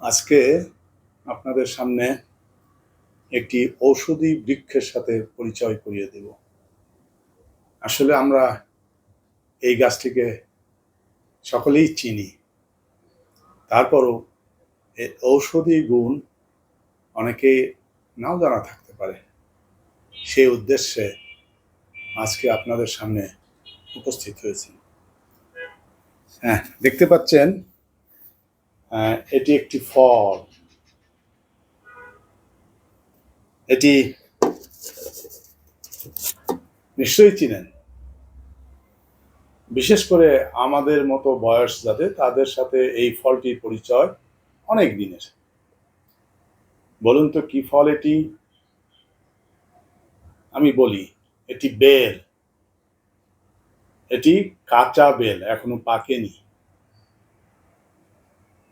আজকে আপনাদের সামনে একটি ঔষধি বৃক্ষের সাথে পরিচয় করিয়ে দেব। আসলে আমরা এই গাছটিকে সকলেই চিনি। তারপরও এর ঔষধি গুণ অনেকে নাও জানা থাকতে পারে। সেই উদ্দেশ্যে আজকে আপনাদের সামনে উপস্থিত হয়েছি। হ্যাঁ দেখতে পাচ্ছেন এটি একটি ফল। এটি নিশ্চয়ই চিনেন। বিশেষ করে আমাদের মতো বয়স যাদের, তাদের সাথে এই ফলটির পরিচয় অনেক দিনের। বলুন তো, কি ফল এটি? আমি বলি, এটি বেল। এটি কাঁচা বেল, এখনও পাকেনি।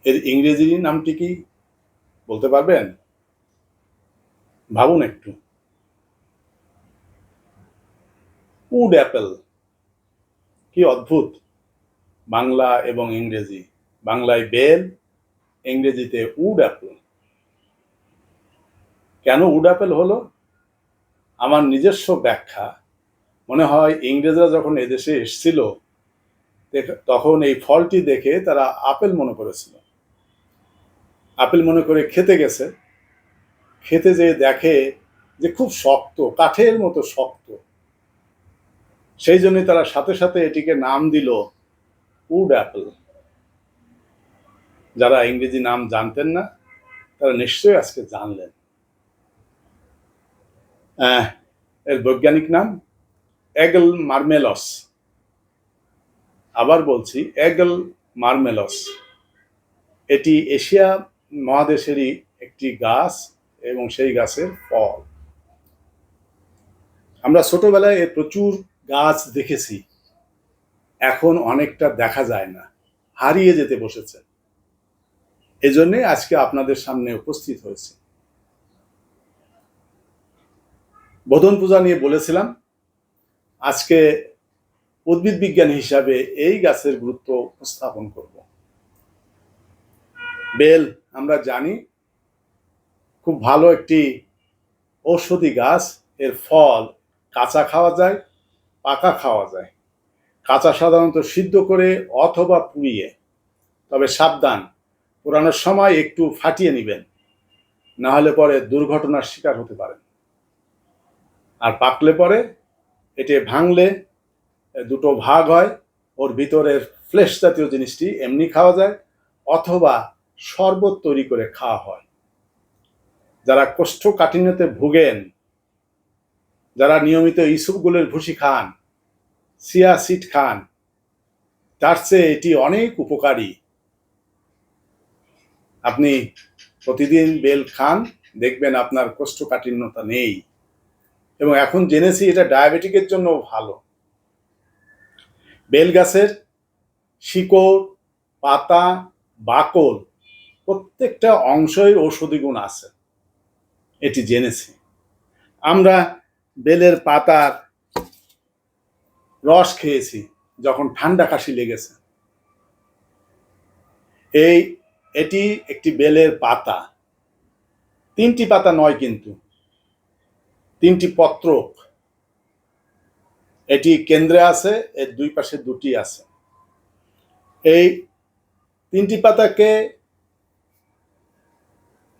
এর ইংরেজি নামটি কি বলতে পারবেন? ভাবুন একটু। Wood apple. কি অদ্ভুত। বাংলা এবং ইংরেজি। বাংলায় বেল, ইংরেজিতে উড অ্যাপেল। কেন উড অ্যাপেল হলো? আমার নিজস্ব ব্যাখ্যা। মনে হয় ইংরেজরা যখন এদেশে এসেছিল তখন এই ফলটি দেখে তারা আপেল মনে করেছিল। আপেল মনে করে খেতে গেছে, খেতে যেয়ে দেখে যে খুব শক্ত, কাঠের মতো শক্ত। সেই জন্যই তারা সাথে সাথে এটিকে নাম দিল উড অ্যাপেল। যারা ইংরেজি নাম জানতেন না, তারা নিশ্চয়ই আজকে জানলেন। এর বৈজ্ঞানিক নাম এগল মার্মেলস। আবার বলছি, এগল মার্মেলস। এটি এশিয়া মহাদেশেরই একটি গাছ এবং সেই গাছের ফল। আমরা ছোটবেলায় প্রচুর গাছ দেখেছি। এখন অনেকটা দেখা যায় না। হারিয়ে যেতে বসেছে। এজন্যে আজকে আপনাদের সামনে উপস্থিত হয়েছে। বোধন পূজা নিয়ে বলেছিলাম, আজকে উদ্ভিদ বিজ্ঞানী হিসাবে এই গাছের গুরুত্ব উপস্থাপন করব। বেল আমরা জানি খুব ভালো একটি ঔষধি গাছ, এর ফল কাঁচা খাওয়া যায়, পাকা খাওয়া যায়। কাঁচা সাধারণত সিদ্ধ করে অথবা পুড়িয়ে, তবে সাবধান, পুরানোর সময় একটু ফাটিয়ে নেবেন না হলে পরে দুর্ঘটনার শিকার হতে পারেন। আর পাকলে পরে এটি ভাঙলে দুটো ভাগ হয়, ওর ভিতরের ফ্লেশ জাতীয় জিনিসটি এমনি খাওয়া যায়, অথবা শরবত তৈরি করে খাওয়া হয়। যারা কোষ্ঠকাঠিন্যতে ভুগেন, যারা নিয়মিত ইসুপগুলোর ভুসি খান সিয়া সিট খান, তার চেয়ে এটি অনেক উপকারী। আপনি প্রতিদিন বেল খান, দেখবেন আপনার কোষ্ঠকাঠিন্যতা নেই। এবং এখন জেনেছি এটা ডায়াবেটিকের জন্য ভালো। বেল গাছের শিকড়, পাতা, বাকল প্রত্যেকটা অংশই ঔষধি গুণ আছে। এটি জেনেছি। আমরা বেলের পাতার রস খেয়েছি যখন ঠান্ডা কাশি লেগেছে। এই, এটি একটি বেলের পাতা। তিনটি পাতা নয় কিন্তু। তিনটি পত্র এটি কেন্দ্রে আছে, এর দুই পাশে দুটি আছে। এই তিনটি পাতাকে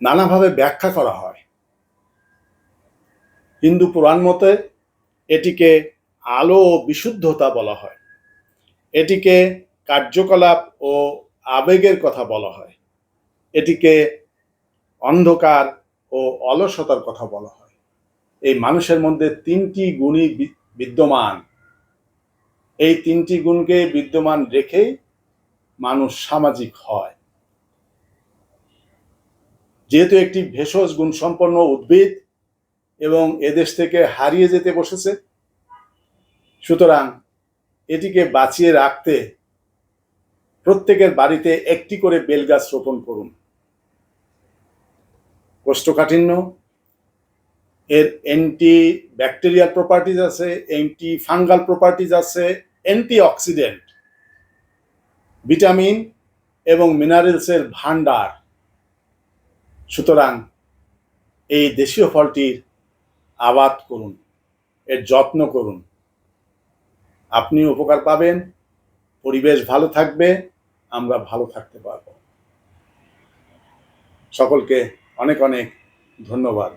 নানাভাবে ব্যাখ্যা করা হয়। হিন্দু পুরাণ মতে এটিকে আলো ও বিশুদ্ধতা বলা হয়। এটিকে কার্যকলাপ ও আবেগের কথা বলা হয়। এটিকে অন্ধকার ও অলসতার কথা বলা হয়। এই মানুষের মধ্যে তিনটি গুণই বিদ্যমান। এই তিনটি গুণকে বিদ্যমান রেখেই মানুষ সামাজিক হয়। যেহেতু একটি ভেষজ গুণসম্পন্ন উদ্ভিদ এবং এদেশ থেকে হারিয়ে যেতে বসেছে, সুতরাং এটিকে বাঁচিয়ে রাখতে প্রত্যেকের বাড়িতে একটি করে বেলগাছ রোপণ করুন। কোষ্ঠকাঠিন্য, এর অ্যান্টি ব্যাকটেরিয়াল প্রপার্টিজ আছে অ্যান্টি ফাঙ্গাল প্রপার্টিজ আছে অ্যান্টি অক্সিডেন্ট ভিটামিন এবং মিনারেলসের ভান্ডার সুতরাং এই দেশীয় ফলটির আবাদ করুন, এর যত্ন করুন। আপনি উপকার পাবেন, পরিবেশ ভালো থাকবে, আমরা ভালো থাকতে পারব। সকলকে অনেক অনেক ধন্যবাদ।